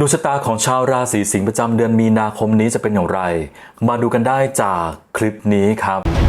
ดวงชะตาของชาวราศีสิงห์ประจำเดือนมีนาคมนี้จะเป็นอย่างไร มาดูกันได้จากคลิปนี้ครับ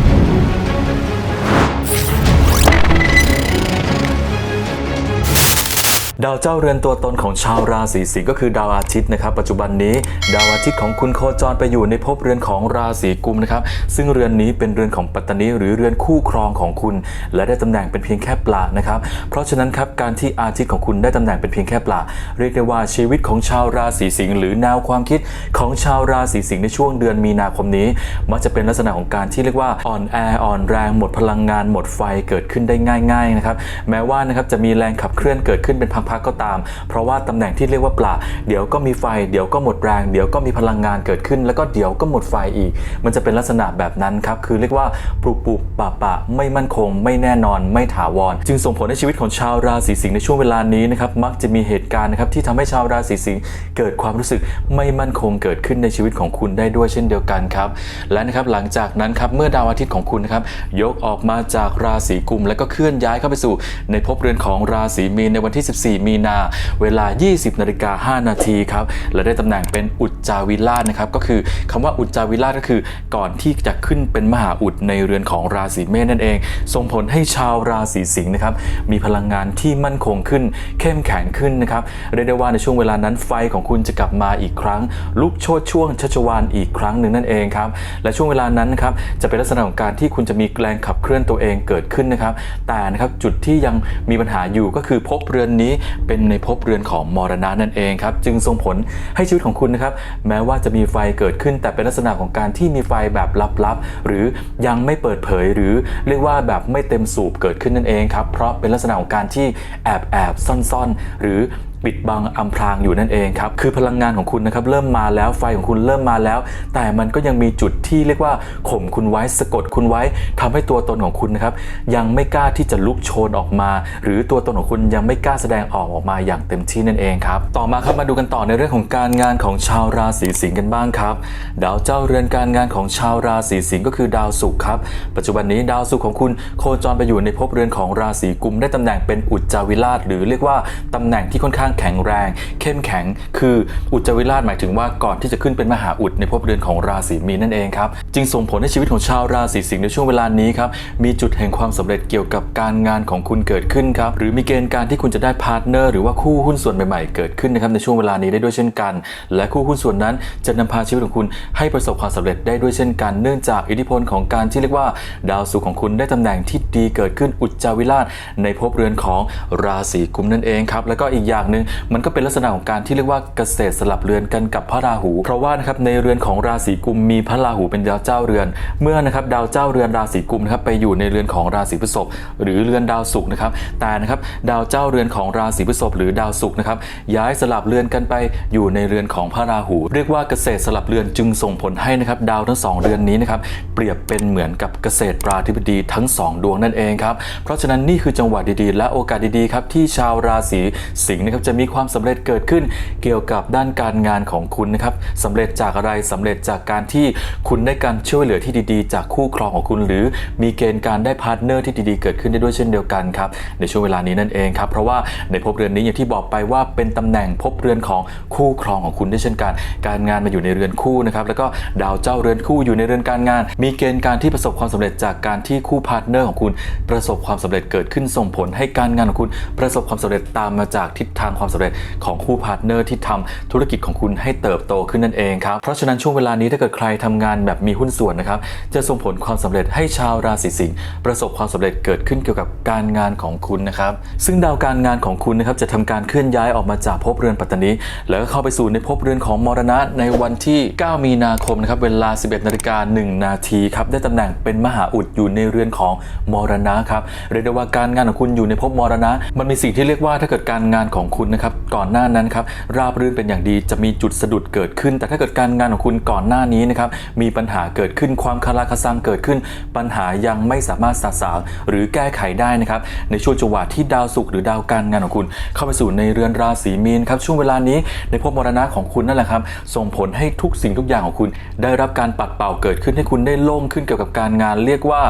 ดาวเจ้าเรือนตัวตนของชาวราศีสิงห์ก็คือดาวอาทิตย์นะครับ ปัจจุบันนี้ดาวอาทิตย์ของคุณโคจรไปอยู่ในภพเรือนของราศีกุมนะครับ ซึ่งเรือนนี้เป็นเรือนของปัตตานีหรือเรือนคู่ครองของคุณ และได้ตำแหน่งเป็นเพียงแค่ปลานะครับ เพราะฉะนั้นครับการที่อาทิตย์ของคุณได้ตำแหน่งเป็นเพียงแค่ปลาเรียกได้ว่าชีวิตของชาวราศีสิงห์หรือแนวความคิดของชาวราศีสิงห์ในช่วงเดือนมีนาคมนี้ มักจะเป็นลักษณะของการที่เรียกว่าอ่อนแออ่อนแรงหมดพลังงานหมดไฟเกิดขึ้นได้ง่าย ๆนะครับ แม้ว่านะครับจะมีแรงขับเคลื่อนเกิดขึ้นเป็นพักๆก็ตาม เพราะว่าตำแหน่งที่เรียกว่าปลาเดี๋ยวก็มีไฟ เดี๋ยวก็หมดแรง เดี๋ยวก็มีพลังงานเกิดขึ้น แล้วก็เดี๋ยวก็หมดไฟอีก มันจะเป็นลักษณะแบบนั้นครับคือเรียกว่าปลุกปุบปะปะไม่มั่นคง ไม่แน่นอน ไม่ถาวร จึงส่งผลให้ชีวิตของชาวราศีสิงห์ในช่วงเวลานี้นะครับมักจะมีเหตุการณ์นะครับที่ทำให้ชาวราศีสิงห์เกิดความรู้สึกไม่มั่นคงเกิดขึ้นในชีวิตของคุณได้ด้วยเช่นเดียวกันครับและนะครับหลังจากนั้นครับเมื่อดาวอาทิตย์ของคุณนะครับยกออกมาจากราศีกุม แล้วก็เคลื่อนย้ายเข้าไปสู่ ในภพเรือนของราศีมีนในวันที่14มีนาเวลา 20นาฬิกา5นาทีครับ และได้ตำแหน่งเป็นอุจจาวิราชนะครับ ก็คือคำว่าอุจจาวิราชก็คือ ก่อนที่จะขึ้นเป็นมหาอุดในเรือนของราศีเมษนั่นเอง ส่งผลให้ชาวราศีสิงห์นะครับ มีพลังงานที่มั่นคงขึ้น เข้มแข็งขึ้นนะครับ เรียกได้ว่าในช่วงเวลานั้นไฟของคุณจะกลับมาอีกครั้ง ลุกโชดช่วงชัชวานอีกครั้งหนึ่งนั่นเองครับ และช่วงเวลานั้นนะครับ จะเป็นลักษณะของการที่คุณจะมีแรงขับเคลื่อนตัวเองเกิดขึ้นนะครับ แต่นะครับจุดที่ยังมีปัญหาอยู่ก็คือภพเรือนนี้เป็นในภพเรือนของมรณะนั่นเองครับจึงส่งผลให้ชีวิตของคุณนะครับแม้ว่าจะมีไฟเกิดขึ้นแต่เป็นลักษณะของการที่มีไฟแบบลับๆ หรือยังไม่เปิดเผยหรือเรียกว่าแบบไม่เต็มสูบเกิดขึ้นนั่นเองครับเพราะเป็นลักษณะของการที่แอบแอบๆซ่อนๆ หรือปิดบังอำพรางอยู่นั่นเองครับคือพลังงานของคุณนะครับเริ่มมาแล้วไฟของคุณเริ่มมาแล้ว แต่มันก็ยังมีจุดที่เรียกว่าข่มคุณไว้สะกดคุณไว้ทำให้ตัวตนของคุณนะครับยังไม่กล้าที่จะลุกโชนออกมา หรือตัวตนของคุณยังไม่กล้าแสดงออกออกมาอย่างเต็มที่นั่นเองครับต่อมาครับมาดูกันต่อในเรื่องของการงานของชาวราศีสิงห์กันบ้างครับดาวเจ้าเรือนการงานของชาวราศีสิงห์ก็คือดาวศุกร์ครับ ปัจจุบันนี้ดาวศุกร์ของคุณโคจรไปอยู่ในภพเรือนของราศีกุมได้ตำแหน่งเป็นอุจจาวิราชหรือเรียกว่าตำแหน่งที่ค่อนข้างแข็งแรง เข้มแข็ง คืออุจจวิราชหมายถึงว่าก่อนที่จะขึ้นเป็นมหาอุดในภพเรือนของราศีมีนนั่นเองครับ จึงส่งผลให้ชีวิตของชาวราศีสิงห์ในช่วงเวลานี้ครับ มีจุดแห่งความสำเร็จเกี่ยวกับการงานของคุณเกิดขึ้นครับ หรือมีเกณฑ์การที่คุณจะได้พาร์ทเนอร์หรือว่าคู่หุ้นส่วนใหม่ๆ เกิดขึ้นนะครับในช่วงเวลานี้ได้ด้วยเช่นกัน และคู่หุ้นส่วนนั้นจะนำพาชีวิตของคุณให้ประสบความสำเร็จได้ด้วยเช่นกัน เนื่องจากอิทธิพลของการที่เรียกว่า ดาวศุกร์ของคุณได้ตำแหน่งที่ดีเกิดขึ้นอุจจาวิราชในภพเรือนของราศีกุมนั่นเองครับแล้วก็อีกอย่างนึงมันก็เป็นลักษณะของการที่เรียกว่าเกษตรสลับเรือนกันกับพระราหู เพราะว่านะครับในเรือนของราศีกุมมีพระราหูเป็นดาวเจ้าเรือน เมื่อนะครับดาวเจ้าเรือนราศีกุมนะครับไปอยู่ในเรือนของราศีพฤษภหรือเรือนดาวศุกร์นะครับแต่นะครับดาวเจ้าเรือนของราศีพฤษภหรือดาวศุกร์นะครับย้ายสลับเรือนกันไปอยู่ในเรือนของพระราหู เรียกว่าเกษตรสลับเรือนจึงส่งผลให้นะครับดาวทั้งสองเรือนนี้นะครับเปรียบเป็นเหมือนกับเกษตราธิบดีทั้งสองดวงนั่นเองครับเพราะฉะนั้นนี่คือจังหวะดีๆ และโอกาสดีๆครับที่ชาวราศีสิงห์นะครับจะมีความสำเร็จเกิดขึ้น เกี่ยวกับด้านการงานของคุณนะครับสำเร็จจากอะไรสำเร็จจากการที่คุณได้การช่วยเหลือที่ดีๆ จากคู่ครองของคุณ หรือมีเกณฑ์การได้พาร์ทเนอร์ที่ดีๆ เกิดขึ้นได้ด้วยเช่นเดียวกันครับในช่วงเวลานี้นั่นเองครับเพราะว่าในภพเรือนนี้อย่างที่บอกไปว่าเป็นตำแหน่งภพเรือนของคู่ครองของคุณได้เช่นกัน การงานมาอยู่ในเรือนคู่นะครับแล้วก็ดาวเจ้าเรือนคู่อยู่ในเรือนการงาน มีเกณฑ์การที่ประสบความสำเร็จจากการที่คู่พาร์ทเนอร์ของคุณ ประสบความสำเร็จเกิดขึ้นส่งผลให้การงานของคุณ ประสบความสำเร็จตามมาจากทิศทางความสำเร็จของคู่พาร์ทเนอร์ที่ทำธุรกิจของคุณให้เติบโตขึ้นนั่นเองครับเพราะฉะนั้นช่วงเวลานี้ถ้าเกิดใครทำงานแบบมีหุ้นส่วนนะครับจะส่งผลความสำเร็จให้ชาวราศีสิงห์ประสบความสำเร็จเกิดขึ้นเกี่ยวกับการงานของคุณนะครับซึ่งดาวการงานของคุณนะครับจะทำการเคลื่อนย้ายออกมาจากภพเรือนปัตตานีแล้วก็เข้าไปสู่ในภพเรือนของมรณะในวันที่ 9 มีนาคมนะครับเวลา 11นาฬิกา1นาทีครับได้ตำแหน่งเป็นมหาอุดอยู่ในเรือนของมรณะครับเรียกได้ว่าการงานของคุณอยู่ในภพมรณะ มันมีสิ่งที่เรียกว่าถ้าเกิดการงานของคุณนะครับก่อนหน้านั้นครับราบรื่นเป็นอย่างดีจะมีจุดสะดุดเกิดขึ้น แต่ถ้าเกิดการงานของคุณก่อนหน้านี้นะครับมีปัญหาเกิดขึ้นความคาราคาซังเกิดขึ้น ปัญหายังไม่สามารถสะสางหรือแก้ไขได้นะครับในช่วงจังหวะที่ดาวศุกร์หรือดาวการงานของคุณ เข้าไปสู่ในเรือนราศีมีนครับช่วงเวลานี้ในภพมรณะของคุณนั่นแหละครับส่งผลให้ทุกสิ่งทุกอย่างของคุณ ได้รับการปัดเป่าเกิดขึ้นให้คุณได้โล่งขึ้นเกี่ยวกับการงาน เรียกว่า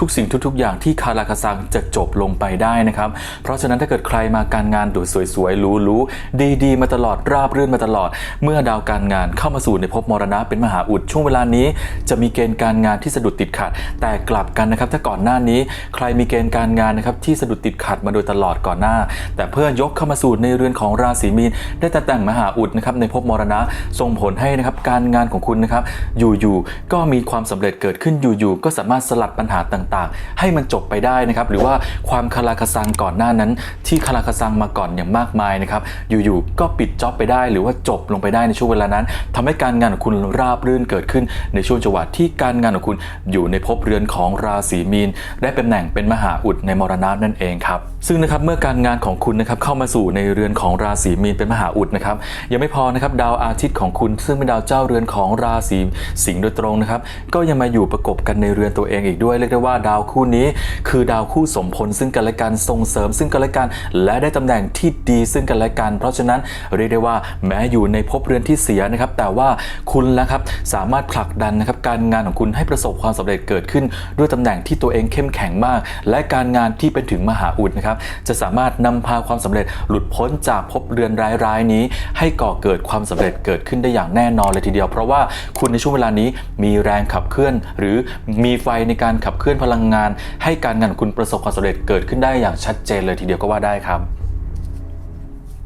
ทุกๆ สิ่งทุก ๆ อย่างที่คาราคาซังจะจบลงไปได้นะครับเพราะฉะนั้นถ้าเกิดใครมาการงานดูสวยวยหรูหรูดีดีๆ มาตลอดราบรื่นมาตลอด เมื่อดาวการงานเข้ามาสู่ในภพมรณะเป็นมหาอุดช่วงเวลานี้ จะมีเกณฑ์การงานที่สะดุดติดขัด แต่กลับกันนะครับถ้าก่อนหน้านี้ ใครมีเกณฑ์การงานนะครับที่สะดุดติดขัดมาโดยตลอดก่อนหน้า แต่เพื่อยกเข้ามาสู่ในเรือนของราศีมีน ได้แต่แต่งมหาอุดนะครับในภพมรณะส่งผลให้นะครับการงานของคุณนะครับอยู่ๆก็มีความสำเร็จเกิดขึ้นอยู่ๆก็สามารถสลัดปัญหาต่างๆ ให้มันจบไปได้นะครับหรือว่าความคาราคาซังก่อนหน้านั้น ที่คาราคาซังมาก่อนอย่างมากมายนะครับอยู่ๆก็ปิดจ็อบไปได้ หรือว่าจบลงไปได้ในช่วงเวลานั้นทำให้การงานของคุณราบรื่นเกิดขึ้น ในช่วงจังหวะที่การงานของคุณอยู่ในภพเรือนของราศีมีน ได้เป็นแหน่งเป็นมหาอุดในมรณะนั่นเองครับ ซึ่งนะครับเมื่อการงานของคุณนะครับเข้ามาสู่ในเรือนของราศีมีนเป็นมหาอุดนะครับยังไม่พอนะครับดาวอาทิตย์ของคุณ ซึ่งเป็นดาวเจ้าเรือนของราศีสิงห์โดยตรงนะครับก็ยังมาอยู่ประกบกันในเรือนตัวเองอีกด้วย เรียกได้ว่าดาวคู่นี้คือดาวคู่สมพลซึ่งกันและกันส่งเสริม ซึ่งกันและกันและได้ตำแหน่งที่ดีซึ่งกันและกัน เพราะฉะนั้นเรียกได้ว่าแม้อยู่ในภพเรือนที่เสียนะครับแต่ว่าคุณนะครับสามารถผลักดันนะครับการงานของคุณให้ประสบความสำเร็จเกิดขึ้น ด้วยตำแหน่งที่ตัวเองเข้มแข็งมาก และการงานที่เป็นถึงมหาอุดนะครับจะสามารถนำพาความสำเร็จหลุดพ้นจากภพเรือนร้ายๆนี้ ให้ก่อเกิดความสำเร็จเกิดขึ้นได้อย่างแน่นอนเลยทีเดียว เพราะว่าคุณในช่วงเวลานี้มีแรงขับเคลื่อน หรือมีไฟในการขับเคลื่อนพลังงาน ให้การงานคุณประสบความสำเร็จเกิดขึ้นได้อย่างชัดเจนเลยทีเดียวก็ว่าได้ครับ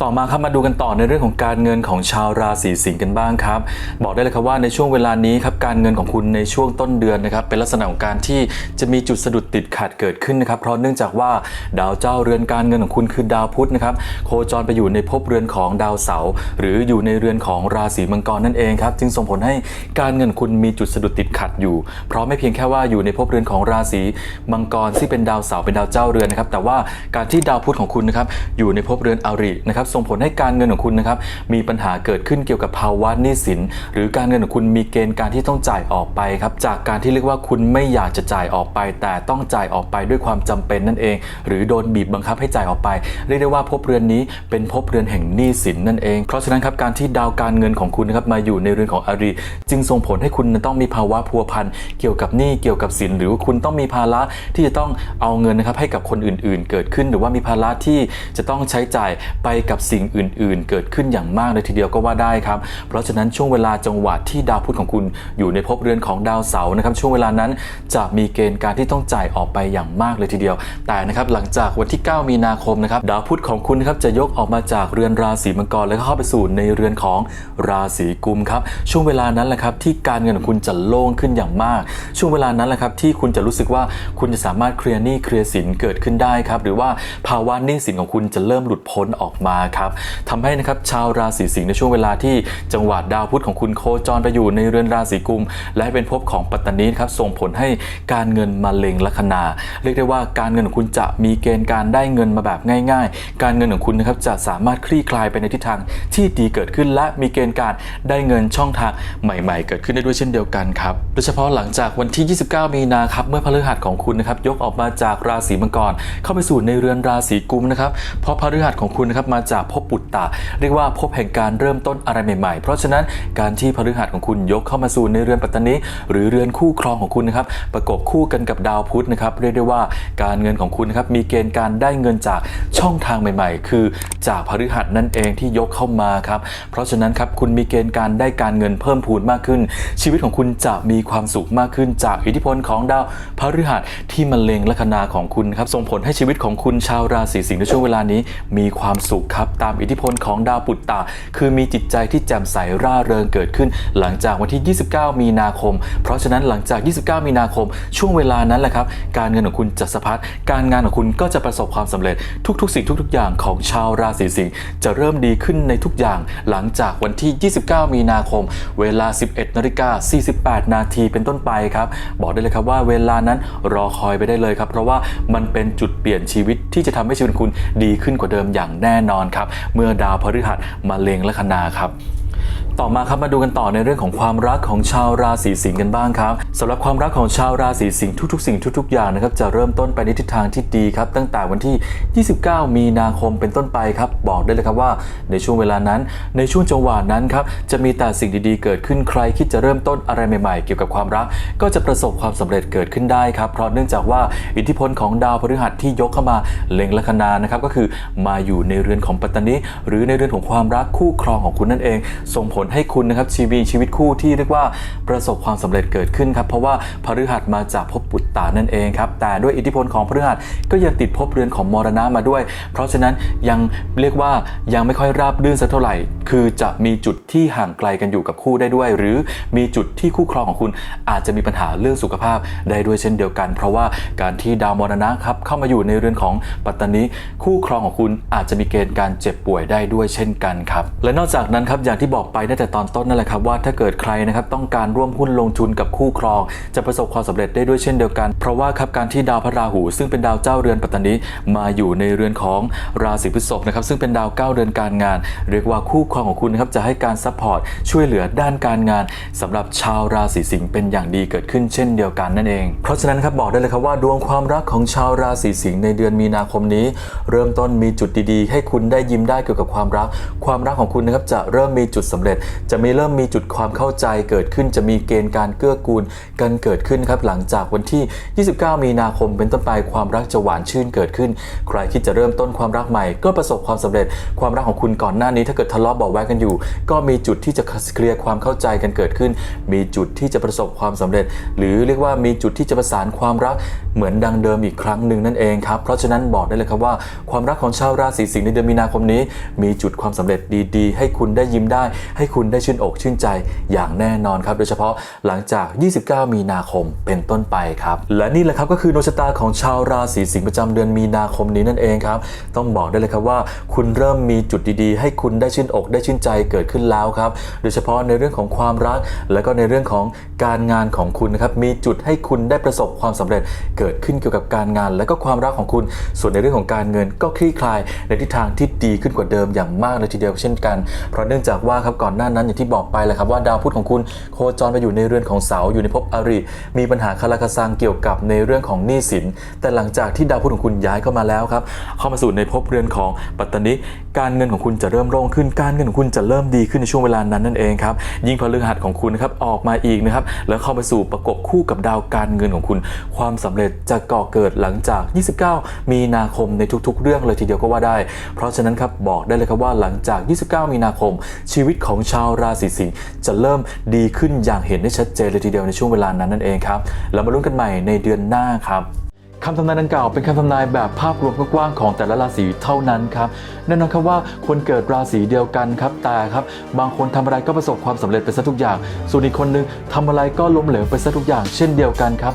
ต่อมาครับมาดูกันต่อในเรื่องของการเงินของชาวราศีสิงห์กันบ้างครับ บอกได้เลยครับว่าในช่วงเวลานี้ครับการเงินของคุณในช่วงต้นเดือนนะครับเป็นลักษณะของการที่จะมีจุดสะดุดติดขัดเกิดขึ้นนะครับเพราะเนื่องจากว่าดาวเจ้าเรือนการเงินของคุณคือดาวพุธนะครับโคจรไปอยู่ในภพเรือนของดาวเสาร์หรืออยู่ในเรือนของราศีมังกรนั่นเองครับจึงส่งผลให้การเงินของคุณมีจุดสะดุดติดขัดอยู่ เพราะไม่เพียงแค่ว่าอยู่ในภพเรือนของราศีมังกรที่เป็นดาวเสาร์เป็นดาวเจ้าเรือนนะครับแต่ว่าการที่ดาวพุธของคุณนะครับอยู่ในภพเรือนอรินะครับส่งผลให้การเงินของคุณนะครับมีปัญหาเกิดขึ้นเกี่ยวกับภาวะหนี้สิน หรือการเงินของคุณมีเกณฑ์การที่ต้องจ่ายออกไปครับจากการที่เรียกว่าคุณไม่อยากจะจ่ายออกไป แต่ต้องจ่ายออกไปด้วยความจำเป็นนั่นเอง หรือโดนบีบบังคับให้จ่ายออกไป เรียกได้ว่าภพเรือนนี้เป็นภพเรือนแห่งหนี้สินนั่นเอง เพราะฉะนั้นครับการที่ดาวการเงินของคุณนะครับมาอยู่ในเรือนของอริจึงส่งผลให้คุณต้องมีภาวะพัวพันเกี่ยวกับหนี้เกี่ยวกับสิน หรือว่าคุณต้องมีภาระที่จะต้องเอาเงินนะครับให้กับคนอื่น ๆ เกิดขึ้น หรือว่ามีภาระที่จะต้องใช้จ่ายไปกับสิ่งอื่น ๆ เกิดขึ้นอย่างมากเลยทีเดียวก็ว่าได้ครับ เพราะฉะนั้นช่วงเวลาจังหวะที่ดาวพุธของคุณอยู่ในภพเรือนของดาวเสาร์นะครับ ช่วงเวลานั้นจะมีเกณฑ์การที่ต้องจ่ายออกไปอย่างมากเลยทีเดียว แต่นะครับหลังจากวันที่ 9 มีนาคมนะครับดาวพุธของคุณนะครับจะยกออกมาจากเรือนราศีมังกรแล้วก็เข้าไปสู่ในเรือนของราศีกุมครับช่วงเวลานั้นแหละครับที่การเงินของคุณจะโล่งขึ้นอย่างมาก ช่วงเวลานั้นแหละครับที่คุณจะรู้สึกว่าคุณจะสามารถเคลียร์หนี้เคลียร์สินเกิดขึ้นได้ครับหรือว่าภาวะหนี้สินของคุณจะเริ่มหลุดพ้นออกมาครับทำให้นะครับชาวราศีสิงห์ในช่วงเวลาที่จังหวะดาวพุธของคุณโคจรไปอยู่ในเรือนราศีกุม และเป็นภพของปัตตานีครับส่งผลให้การเงินมาเล็งลัคนา เรียกได้ว่าการเงินของคุณจะมีเกณฑ์การได้เงินมาแบบง่าย ๆ การเงินของคุณนะครับจะสามารถคลี่คลายไปในทิศทางที่ดีเกิดขึ้นและมีเกณฑ์การได้เงินช่องทางใหม่ ๆ เกิดขึ้นได้ด้วยเช่นเดียวกันครับโดยเฉพาะหลังจากวันที่ 29 มีนาครับเมื่อพฤหัสของคุณนะครับยกออกมาจากราศีมังกรเข้าไปสู่ในเรือนราศีกุมนะครับเพราะพฤหัสของคุณนะครับมาจากภพปุตตะ เรียกว่าภพแห่งการเริ่มต้นอะไรใหม่ๆ เพราะฉะนั้นการที่พฤหัสของคุณยกเข้ามาสู่ในเรือนปัตตานีหรือเรือนคู่ครองของคุณนะครับประกบคู่กันกับดาวพุธนะครับเรียกได้ว่าการเงินของคุณนะครับมีเกณฑ์การได้เงินจากช่องทางใหม่ ๆ คือจากพฤหัสนั่นเองที่ยกเข้ามาครับเพราะฉะนั้นครับคุณมีเกณฑ์การได้การเงินเพิ่มพูนมากขึ้น ชีวิตของคุณจะมีความสุขมากขึ้น จากอิทธิพลของดาวพฤหัสที่มันเลงลัคนาของคุณครับส่งผลให้ชีวิตของคุณชาวราศีสิงห์ในช่วงเวลานี้ มีความสุขครับตามอิทธิพลของดาวปุตตะ คือมีจิตใจที่แจ่มใสร่าเริงเกิดขึ้น หลังจากวันที่ 29 มีนาคม เพราะฉะนั้นหลังจาก 29 มีนาคม ช่วงเวลานั้นแหละครับ การเงินของคุณจะสะพัดการงานของคุณก็จะประสบความสำเร็จทุกๆ สิ่งทุก ๆ อย่างของชาวราศีสิงห์จะเริ่มดีขึ้นในทุกอย่าง หลังจากวันที่ 29 มีนาคม เวลา 11นาฬิกา48 นาทีเป็นต้นไปครับ บอกได้เลยครับว่าเวลานั้นรอคอยไปได้เลยครับ เพราะว่ามันเป็นจุดเปลี่ยนชีวิตที่จะทำให้ชีวิตคุณดีขึ้นกว่าเดิมอย่างแน่นอนครับ เมื่อดาวพฤหัสมาเลงลัคนาครับ ต่อมาครับมาดูกันต่อในเรื่องของความรักของชาวราศีสิงห์กันบ้างครับสำหรับความรักของชาวราศีสิงห์ทุกๆ สิ่งทุกๆ อย่างนะครับจะเริ่มต้นไปในทิศทางที่ดีครับตั้งแต่วันที่ 29 มีนาคมเป็นต้นไปครับบอกได้เลยครับว่าในช่วงเวลานั้นในช่วงจังหวะนั้นครับจะมีแต่สิ่งดีๆ เกิดขึ้นใครคิดจะเริ่มต้นอะไรใหม่ๆ เกี่ยวกับความรัก ก็จะประสบความสำเร็จเกิดขึ้นได้ครับเพราะเนื่องจากว่าอิทธิพลของดาวพฤหัสที่ยกเข้ามาเล็งลัคนานะครับก็คือมาอยู่ในเรือนของปัตตานีหรือในเรือนของความรักคู่ครองของคุณนั่นเองส่งผลให้คุณนะครับชีวิตชีวิตคู่ที่เรียกว่าประสบความสำเร็จเกิดขึ้นครับเพราะว่าพฤหัสมาจากภพปุตตานั่นเองครับแต่ด้วยอิทธิพลของพฤหัสก็ยังติดภพเรือนของมรณะมาด้วย เพราะฉะนั้นยังเรียกว่ายังไม่ค่อยราบรื่นสักเท่าไหร่ คือจะมีจุดที่ห่างไกลกันอยู่กับคู่ได้ด้วย หรือมีจุดที่คู่ครองของคุณอาจจะมีปัญหาเรื่องสุขภาพได้ด้วยเช่นเดียวกัน เพราะว่าการที่ดาวมรณะครับเข้ามาอยู่ในเรือนของปัตตานีคู่ครองของคุณอาจจะมีเกณฑ์การเจ็บป่วยได้ด้วยเช่นกันครับและนอกจากนั้นครับอย่างที่บอกไปตั้งแต่ตอนต้นนั่นแหละครับว่าถ้าเกิดใครนะครับต้องการร่วมหุ้นลงทุนกับคู่ครอง จะประสบความสำเร็จได้ด้วยเช่นเดียวกัน เพราะว่าครับการที่ดาวพระราหู ซึ่งเป็นดาวเจ้าเรือนปัตตานีมาอยู่ในเรือนของราศีพฤษภนะครับซึ่งเป็นดาวเก้าเรือนการงาน เรียกว่าคู่ครองของคุณนะครับจะให้การซัพพอร์ตช่วยเหลือด้านการงานสำหรับชาวราศีสิงห์เป็นอย่างดีเกิดขึ้นเช่นเดียวกันนั่นเอง เพราะฉะนั้นครับบอกได้เลยครับว่าดวงความรักของชาวราศีสิงห์ในเดือนมีนาคมนี้ เริ่มต้นมีจุดดีๆ ให้คุณได้ยิ้มได้เกี่ยวกับความรัก ความรักของคุณนะครับจะเริ่มมีจุดสำเร็จจะมีเริ่มมีจุดความเข้าใจเกิดขึ้นจะมีเกณฑ์การเกื้อกูลกันเกิดขึ้นครับหลังจากวันที่ 29 มีนาคมเป็นต้นไปความรักจะหวานชื่นเกิดขึ้น ใครคิดจะเริ่มต้นความรักใหม่ ก็ประสบความสำเร็จความรักของคุณก่อนหน้านี้ ถ้าเกิดทะเลาะเบาแวงกันอยู่ ก็มีจุดที่จะเคลียร์ความเข้าใจกันเกิดขึ้น มีจุดที่จะประสบความสำเร็จ หรือเรียกว่ามีจุดที่จะประสานความรักเหมือนดังเดิมอีกครั้งหนึ่งนั่นเองครับเพราะฉะนั้นบอกได้เลยครับว่า ความรักของชาวราศีสิงห์ในเดือนมีนาคมนี้ มีจุดความสำเร็จดีๆ ให้คุณได้ยิ้มได้ให้คุณได้ชื่นอกชื่นใจอย่างแน่นอนครับ โดยเฉพาะหลังจาก 29 มีนาคมเป็นต้นไปครับ และนี่แหละครับก็คือดวงชะตาของชาวราศีสิงห์ประจำเดือนมีนาคมนี้นั่นเองครับ ต้องบอกได้เลยครับว่า คุณเริ่มมีจุดดีๆ ให้คุณได้ชื่นอกได้ชื่นใจเกิดขึ้นแล้วครับ โดยเฉพาะในเรื่องของความรัก และก็ในเรื่องของการงานของคุณนะครับมีจุดให้คุณได้ประสบความสำเร็จเกิดขึ้นเกี่ยวกับการงาน และก็ความรักของคุณ ส่วนในเรื่องของการเงินก็คลี่คลายในทิศทางที่ดีขึ้นกว่าเดิมอย่างมากเลยทีเดียวเช่นกัน เพราะเนื่องจากว่าครับก่อนหน้านั้นอย่างที่บอกไปแหละครับว่าดาวพุธของคุณโคจรไปอยู่ในเรือนของเสาอยู่ในภพอริ มีปัญหาคาราคาซังเกี่ยวกับในเรื่องของหนี้สิน แต่หลังจากที่ดาวพุธของคุณย้ายเข้ามาแล้วครับเข้ามาสู่ในภพเรือนของปัตตานิการเงินของคุณจะเริ่มโล่งขึ้น การเงินของคุณจะเริ่มดีขึ้นในช่วงเวลานั้นนั่นเองครับยิ่งพฤหัสของคุณนะครับออกมาอีกนะครับแล้วเข้าไปสู่ประกบคู่กับดาวการเงินของคุณ ความสำเร็จจะก่อเกิดหลังจาก 29 มีนาคมในทุกๆ เรื่องเลยทีเดียวก็ว่าได้ เพราะฉะนั้นครับบอกได้เลยครับว่าหลังจาก 29 มีนาคม ชีวิตของชาวราศีสิงห์จะเริ่มดีขึ้นอย่างเห็นได้ชัดเจนเลยทีเดียวในช่วงเวลานั้นนั่นเองครับ เรามาลุ้นกันใหม่ในเดือนหน้าครับคำทำนายดังกล่าวเป็นคำทำนายแบบภาพรวมกว้างๆของแต่ละราศีเท่านั้นครับแน่นอนครับว่าคนเกิดราศีเดียวกันครับแต่ครับบางคนทำอะไรก็ประสบความสำเร็จไปซะทุกอย่าง ส่วนอีกคนนึงทำอะไรก็ล้มเหลวไปซะทุกอย่างเช่นเดียวกันครับ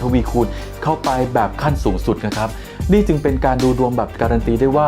ทวีคูณเข้าไปแบบขั้นสูงสุดนะครับ นี่จึงเป็นการดูดวงแบบการันตีได้ว่า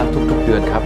ละทุกๆเดือนครับ